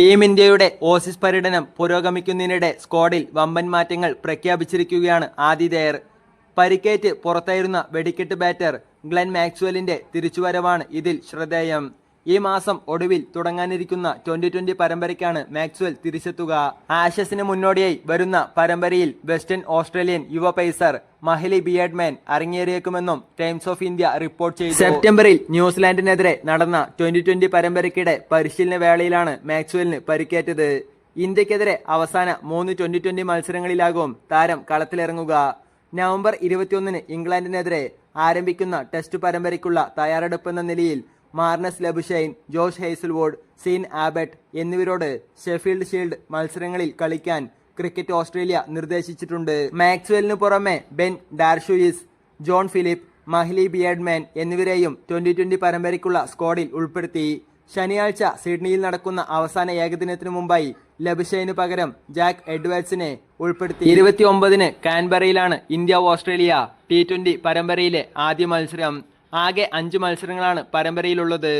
Team ഇന്ത്യയുടെ Aussies പര്യടനം പുരോഗമിക്കുന്നതിനിടെ സ്ക്വാഡിൽ വമ്പൻ മാറ്റങ്ങൾ പ്രഖ്യാപിച്ചിരിക്കുകയാണ് ആതിഥേയർ പരിക്കേറ്റ് പുറത്തായിരുന്ന വെടിക്കെട്ട് ബാറ്റർ ഗ്ലെൻ മാക്സ്വെലിന്റെ തിരിച്ചുവരവാണ് ഇതിൽ ശ്രദ്ധേയം. ഈ മാസം ഒടുവിൽ തുടങ്ങാനിരിക്കുന്ന ട്വന്റി ട്വന്റി പരമ്പരയ്ക്കാണ് മാക്സ്വെൽ തിരിച്ചെത്തുക. ആഷസിന് മുന്നോടിയായി വരുന്ന പരമ്പരയിൽ വെസ്റ്റേൺ ഓസ്ട്രേലിയൻ യുവ പേസർ മഹിലി ബിയഡ്മാൻ അരങ്ങേറിയേക്കുമെന്നും ടൈംസ് ഓഫ് ഇന്ത്യ റിപ്പോർട്ട് ചെയ്തു. സെപ്റ്റംബറിൽ ന്യൂസിലാൻഡിനെതിരെ നടന്ന ട്വന്റി ട്വന്റി പരമ്പരയ്ക്കിടെ പരിശീലന വേളയിലാണ് മാക്സ്വെലിന് പരിക്കേറ്റത്. ഇന്ത്യക്കെതിരെ അവസാന മൂന്ന് ട്വന്റി ട്വന്റി മത്സരങ്ങളിലാകും താരം കളത്തിലിറങ്ങുക. നവംബർ ഇരുപത്തിയൊന്നിന് ഇംഗ്ലണ്ടിനെതിരെ ആരംഭിക്കുന്ന ടെസ്റ്റ് പരമ്പരയ്ക്കുള്ള തയ്യാറെടുപ്പെന്ന നിലയിൽ Marnus Labuschagne Josh Hazlewood Sean Abbott എന്നിവരോട് Sheffield Shield മത്സരങ്ങളിൽ കളിക്കാൻ ക്രിക്കറ്റ് ഓസ്ട്രേലിയ നിർദ്ദേശിച്ചിട്ടുണ്ട്. മാക്സ്വെലിന് പുറമെ Ben Dwarshuis John Philippe Mahli Beardman എന്നിവരെയും ട്വന്റി ട്വന്റി പരമ്പരയ്ക്കുള്ള സ്ക്വാഡിൽ ഉൾപ്പെടുത്തി. ശനിയാഴ്ച സിഡ്നിയിൽ നടക്കുന്ന അവസാന ഏകദിനത്തിനു മുമ്പായി ലബുഷൈന് പകരം ജാക്ക് എഡ്വേർഡ്സിനെ ഉൾപ്പെടുത്തി. ഇരുപത്തിയൊമ്പതിന് കാൻബറയിലാണ് ഇന്ത്യ ഓസ്ട്രേലിയ ടി ട്വന്റി പരമ്പരയിലെ ആദ്യ മത്സരം. ആകെ അഞ്ച് മത്സരങ്ങളാണ് പരമ്പരയിലുള്ളത്.